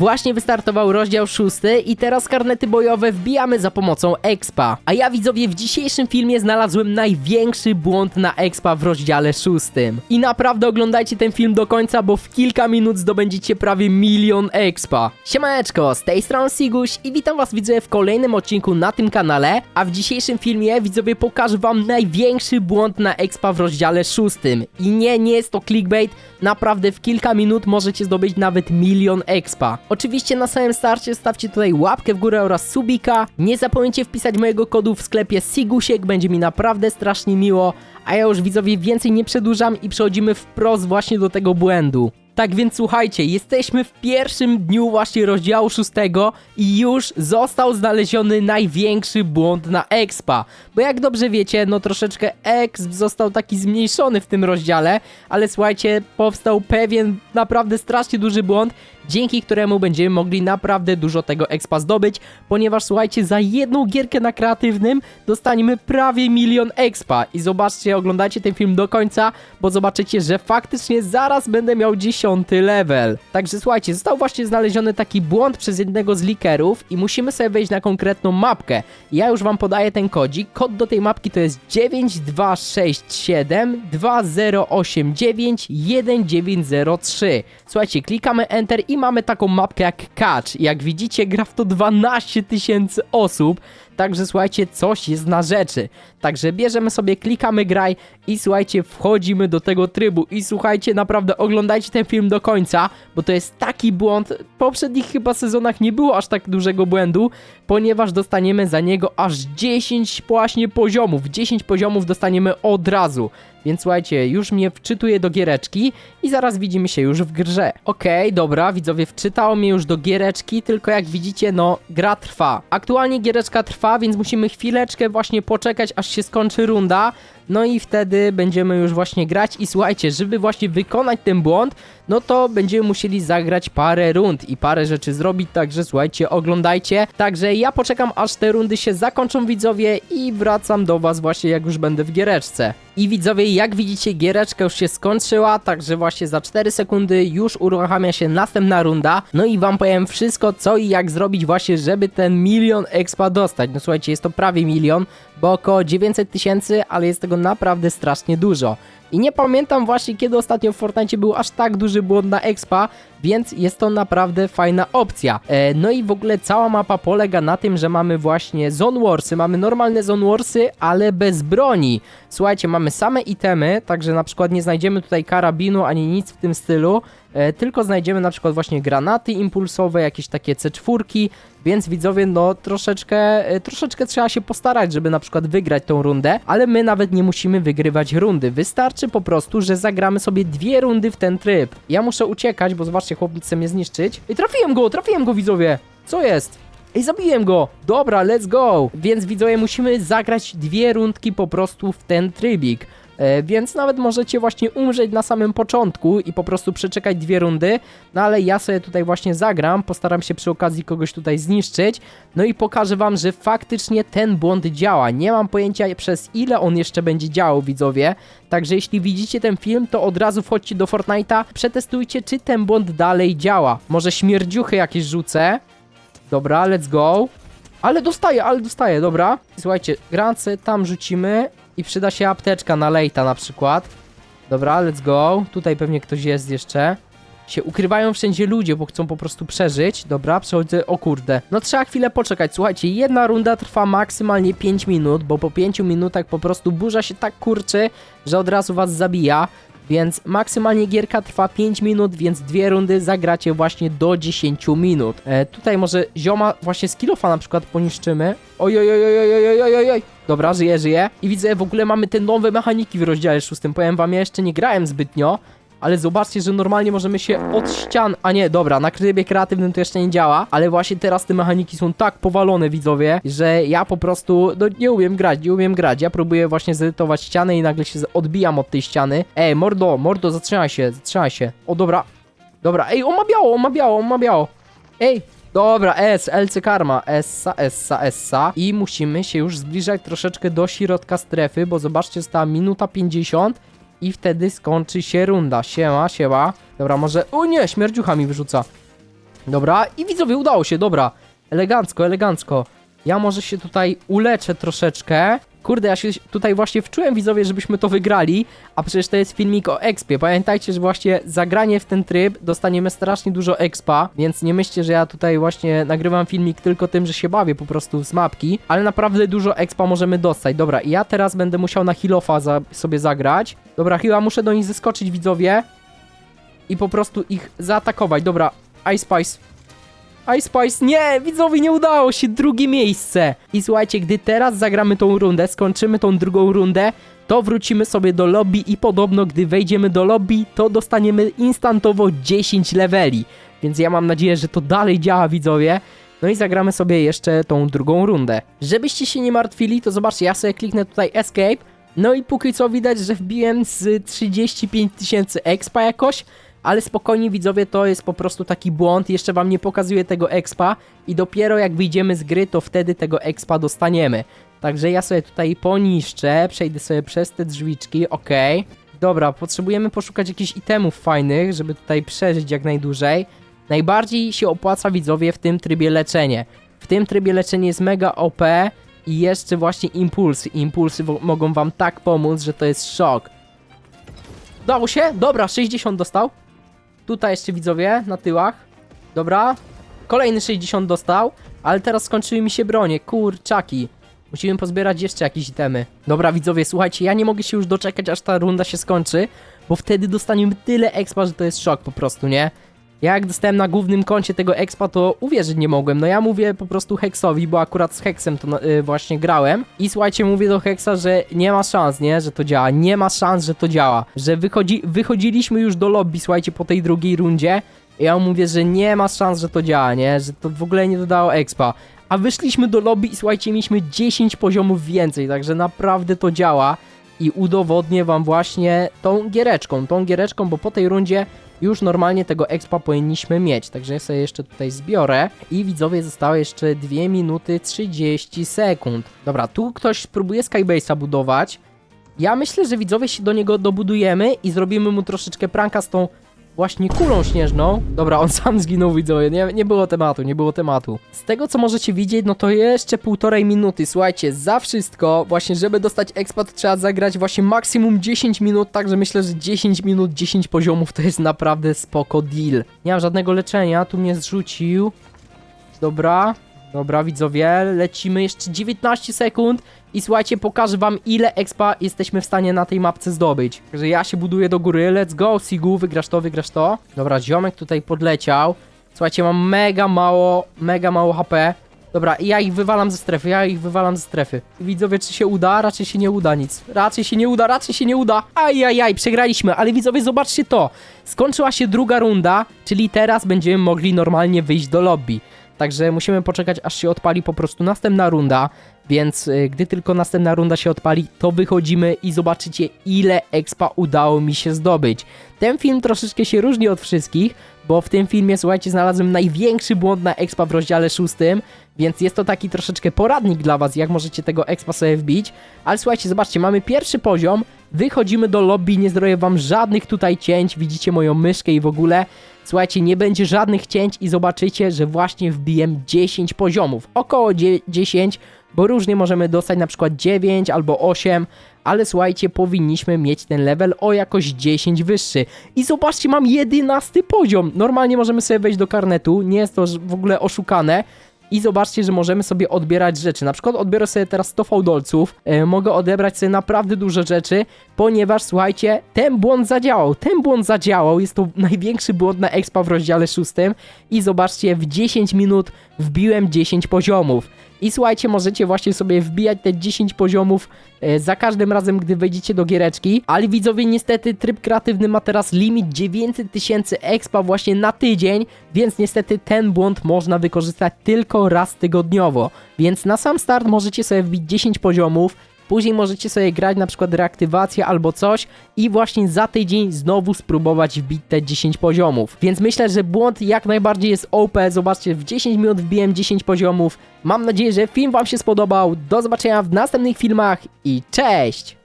Właśnie wystartował rozdział szósty i teraz karnety bojowe wbijamy za pomocą expa. A ja widzowie w dzisiejszym filmie znalazłem największy błąd na expa w rozdziale szóstym. I naprawdę oglądajcie ten film do końca, bo w kilka minut zdobędziecie prawie milion expa. Siemaneczko, z tej strony Siguś i witam was widzowie w kolejnym odcinku na tym kanale, a w dzisiejszym filmie widzowie pokażę wam największy błąd na expa w rozdziale szóstym. I nie, nie jest to clickbait, naprawdę w kilka minut możecie zdobyć nawet milion expa. Oczywiście na samym starcie stawcie tutaj łapkę w górę oraz subika. Nie zapomnijcie wpisać mojego kodu w sklepie Sigusiek, będzie mi naprawdę strasznie miło. A ja już widzowie więcej nie przedłużam i przechodzimy wprost właśnie do tego błędu. Tak więc słuchajcie, jesteśmy w pierwszym dniu właśnie rozdziału szóstego i już został znaleziony największy błąd na expa. Bo jak dobrze wiecie, no troszeczkę exp został taki zmniejszony w tym rozdziale, ale słuchajcie, powstał pewien naprawdę strasznie duży błąd, dzięki któremu będziemy mogli naprawdę dużo tego expa zdobyć, ponieważ słuchajcie, za jedną gierkę na kreatywnym dostaniemy prawie milion expa i zobaczcie, oglądajcie ten film do końca, bo zobaczycie, że faktycznie zaraz będę miał dziesiąty level. Także słuchajcie, został właśnie znaleziony taki błąd przez jednego z likerów i musimy sobie wejść na konkretną mapkę. Ja już wam podaję ten kodzik, kod do tej mapki to jest 9267 2089 1903. Słuchajcie, klikamy Enter i mamy taką mapkę jak Catch. Jak widzicie, gra w to 12 tysięcy osób. Także słuchajcie, coś jest na rzeczy. Także bierzemy sobie, klikamy graj i słuchajcie, wchodzimy do tego trybu. I słuchajcie, naprawdę oglądajcie ten film do końca, bo to jest taki błąd. W poprzednich chyba sezonach nie było aż tak dużego błędu, ponieważ dostaniemy za niego aż 10 właśnie poziomów. 10 poziomów dostaniemy od razu. Więc słuchajcie, już mnie wczytuje do giereczki i zaraz widzimy się już w grze. Okej, dobra, widzowie, wczytało mnie już do giereczki, tylko jak widzicie, no, gra trwa. Aktualnie giereczka trwa, więc musimy chwileczkę właśnie poczekać, aż się skończy runda. No i wtedy będziemy już właśnie grać i słuchajcie, żeby właśnie wykonać ten błąd, no to będziemy musieli zagrać parę rund i parę rzeczy zrobić, także słuchajcie, oglądajcie. Także ja poczekam aż te rundy się zakończą widzowie i wracam do was właśnie jak już będę w giereczce. I widzowie, jak widzicie, giereczka już się skończyła, także właśnie za 4 sekundy już uruchamia się następna runda. No i wam powiem wszystko, co i jak zrobić właśnie, żeby ten milion expa dostać. No słuchajcie, jest to prawie milion, bo około 900 tysięcy, ale jest tego naprawdę strasznie dużo. I nie pamiętam właśnie kiedy ostatnio w Fortnite był aż tak duży błąd na expa, więc jest to naprawdę fajna opcja. E, no i w ogóle cała mapa polega na tym, że mamy właśnie Zone Warsy, mamy normalne Zone Warsy, ale bez broni. Słuchajcie, mamy same itemy, także na przykład nie znajdziemy tutaj karabinu ani nic w tym stylu, tylko znajdziemy na przykład właśnie granaty impulsowe, jakieś takie C4, więc widzowie, no troszeczkę, e, troszeczkę trzeba się postarać, żeby na przykład wygrać tą rundę, ale my nawet nie musimy wygrywać rundy. Wystarczy po prostu, że zagramy sobie dwie rundy w ten tryb. Ja muszę uciekać, bo zobaczcie, chłopiec chce mnie zniszczyć. I trafiłem go, trafiłem go widzowie! Co jest? Ej, zabiłem go! Dobra, let's go! Więc widzowie, musimy zagrać dwie rundki po prostu w ten trybik. E, więc nawet możecie właśnie umrzeć na samym początku i po prostu przeczekać dwie rundy, no ale ja sobie tutaj właśnie zagram, postaram się przy okazji kogoś tutaj zniszczyć, no i pokażę wam, że faktycznie ten błąd działa. Nie mam pojęcia przez ile on jeszcze będzie działał, widzowie, także jeśli widzicie ten film, to od razu wchodźcie do Fortnite'a, przetestujcie, czy ten błąd dalej działa. Może śmierdziuchy jakieś rzucę. Dobra, let's go. Ale dostaję, ale dostaję, dobra. Słuchajcie, grancy tam rzucimy i przyda się apteczka na lejta na przykład. Dobra, let's go. Tutaj pewnie ktoś jest jeszcze. Się ukrywają wszędzie ludzie, bo chcą po prostu przeżyć. Dobra, przechodzę. O kurde. No trzeba chwilę poczekać. Słuchajcie, jedna runda trwa maksymalnie 5 minut, bo po 5 minutach po prostu burza się tak kurczy, że od razu was zabija więc maksymalnie gierka trwa 5 minut, więc dwie rundy zagracie właśnie do 10 minut. E, tutaj może zioma właśnie z kilofa na przykład poniszczymy. Oj, oj, oj, oj, oj, oj, oj, oj. Dobra, żyje, żyje. I widzę, w ogóle mamy te nowe mechaniki w rozdziale 6. Powiem wam, ja jeszcze nie grałem zbytnio, ale zobaczcie, że normalnie możemy się od ścian... A nie, dobra, na trybie kreatywnym to jeszcze nie działa, ale właśnie teraz te mechaniki są tak powalone, widzowie, że ja po prostu, no nie umiem grać, nie umiem grać. Ja próbuję właśnie zedytować ścianę i nagle się odbijam od tej ściany. Ej, mordo, mordo, zatrzymaj się, zatrzymaj się. O, dobra. Dobra, ej, on ma biało, on ma biało, on ma biało. Ej, Dobra, S, LC Karma, Essa, Essa, Essa i musimy się już zbliżać troszeczkę do środka strefy, bo zobaczcie, została minuta 50 i wtedy skończy się runda. Siema, siema. Dobra, może... O nie, śmierdziucha mi wyrzuca. Dobra, i widzowie, udało się, dobra. Elegancko, elegancko. Ja może się tutaj uleczę troszeczkę. Kurde, ja się tutaj właśnie wczułem, widzowie, żebyśmy to wygrali, a przecież to jest filmik o expie. Pamiętajcie, że właśnie zagranie w ten tryb dostaniemy strasznie dużo expa, więc nie myślcie, że ja tutaj właśnie nagrywam filmik tylko tym, że się bawię po prostu z mapki, ale naprawdę dużo expa możemy dostać. Dobra, i ja teraz będę musiał na Hilofa za sobie zagrać. Dobra, chyba muszę do nich zeskoczyć, widzowie, i po prostu ich zaatakować. Dobra, Ice Spice. Ice Spice, nie, widzowie, nie udało się, drugie miejsce. I słuchajcie, gdy teraz zagramy tą rundę, skończymy tą drugą rundę, to wrócimy sobie do lobby i podobno, gdy wejdziemy do lobby, to dostaniemy instantowo 10 leveli. Więc ja mam nadzieję, że to dalej działa, widzowie. No i zagramy sobie jeszcze tą drugą rundę. Żebyście się nie martwili, to zobaczcie, ja sobie kliknę tutaj Escape. No i póki co widać, że wbiłem z 35 tysięcy expa jakoś, ale spokojnie widzowie, to jest po prostu taki błąd, jeszcze wam nie pokazuję tego expa i dopiero jak wyjdziemy z gry, to wtedy tego expa dostaniemy. Także ja sobie tutaj poniszczę, przejdę sobie przez te drzwiczki, okej. Dobra, potrzebujemy poszukać jakichś itemów fajnych, żeby tutaj przeżyć jak najdłużej. Najbardziej się opłaca widzowie w tym trybie leczenie. W tym trybie leczenie jest mega OP i jeszcze właśnie impulsy. Impulsy mogą wam tak pomóc, że to jest szok. Dało się? Dobra, 60 dostał. Tutaj jeszcze widzowie, na tyłach. Dobra. Kolejny 60 dostał, ale teraz skończyły mi się bronie. Kurczaki. Musimy pozbierać jeszcze jakieś itemy. Dobra, widzowie, słuchajcie, ja nie mogę się już doczekać, aż ta runda się skończy, bo wtedy dostaniemy tyle expa, że to jest szok po prostu, nie? Ja jak dostałem na głównym koncie tego expa, to uwierzyć nie mogłem. No ja mówię po prostu Hexowi, bo akurat z Hexem to na- y, właśnie grałem. I słuchajcie, mówię do Hexa, że nie ma szans, nie? Że to działa. Nie ma szans, że to działa. Że wychodzi, wychodziliśmy już do lobby, słuchajcie, po tej drugiej rundzie. I ja mówię, że nie ma szans, że to działa, nie? Że to w ogóle nie dodało expa. A wyszliśmy do lobby i słuchajcie, mieliśmy 10 poziomów więcej, także naprawdę to działa. I udowodnię wam właśnie tą giereczką, tą giereczką, bo po tej rundzie już normalnie tego expa powinniśmy mieć. Także ja sobie jeszcze tutaj zbiorę. I widzowie, zostało jeszcze 2 minuty 30 sekund. Dobra, tu ktoś próbuje Skybase'a budować. Ja myślę, że widzowie się do niego dobudujemy i zrobimy mu troszeczkę pranka z tą właśnie kulą śnieżną. Dobra, on sam zginął, widzowie, nie, nie było tematu, nie było tematu. Z tego, co możecie widzieć, no to jeszcze półtorej minuty. Słuchajcie, za wszystko, właśnie żeby dostać expat trzeba zagrać właśnie maksimum 10 minut, także myślę, że 10 minut, 10 poziomów to jest naprawdę spoko deal. Nie mam żadnego leczenia, tu mnie zrzucił. Dobra, dobra widzowie, lecimy jeszcze 19 sekund i słuchajcie, pokażę wam ile expa jesteśmy w stanie na tej mapce zdobyć. Także ja się buduję do góry, let's go, Sigu, wygrasz to, wygrasz to. Dobra, ziomek tutaj podleciał. Słuchajcie, mam mega mało, mega mało HP. Dobra, i ja ich wywalam ze strefy, ja ich wywalam ze strefy. Widzowie, czy się uda? Raczej się nie uda nic. Raczej się nie uda, raczej się nie uda. Ajajaj, przegraliśmy, ale widzowie, zobaczcie to. Skończyła się druga runda, czyli teraz będziemy mogli normalnie wyjść do lobby. Także musimy poczekać, aż się odpali po prostu następna runda. Więc y, gdy tylko następna runda się odpali, to wychodzimy i zobaczycie, ile expa udało mi się zdobyć. Ten film troszeczkę się różni od wszystkich, bo w tym filmie, słuchajcie, znalazłem największy błąd na expa w rozdziale szóstym, więc jest to taki troszeczkę poradnik dla was, jak możecie tego expa sobie wbić. Ale słuchajcie, zobaczcie, mamy pierwszy poziom, wychodzimy do lobby, nie zrobię wam żadnych tutaj cięć, widzicie moją myszkę i w ogóle. Słuchajcie, nie będzie żadnych cięć i zobaczycie, że właśnie wbiłem 10 poziomów, około dzie- 10, bo różnie możemy dostać na przykład 9 albo 8, ale słuchajcie, powinniśmy mieć ten level o jakoś 10 wyższy. I zobaczcie, mam 11 poziom. Normalnie możemy sobie wejść do karnetu, nie jest to w ogóle oszukane. I zobaczcie, że możemy sobie odbierać rzeczy. Na przykład odbiorę sobie teraz 100 fałdolców. E, mogę odebrać sobie naprawdę duże rzeczy, ponieważ słuchajcie, ten błąd zadziałał. Ten błąd zadziałał. Jest to największy błąd na expa w rozdziale 6. I zobaczcie, w 10 minut wbiłem 10 poziomów. I słuchajcie, możecie właśnie sobie wbijać te 10 poziomów e, za każdym razem, gdy wejdziecie do giereczki. Ale widzowie, niestety tryb kreatywny ma teraz limit 900 tysięcy expa właśnie na tydzień, więc niestety ten błąd można wykorzystać tylko raz tygodniowo. Więc na sam start możecie sobie wbić 10 poziomów, Później możecie sobie grać na przykład reaktywację albo coś i właśnie za tydzień znowu spróbować wbić te 10 poziomów. Więc myślę, że błąd jak najbardziej jest OP. Zobaczcie, w 10 minut wbiłem 10 poziomów. Mam nadzieję, że film wam się spodobał. Do zobaczenia w następnych filmach i cześć!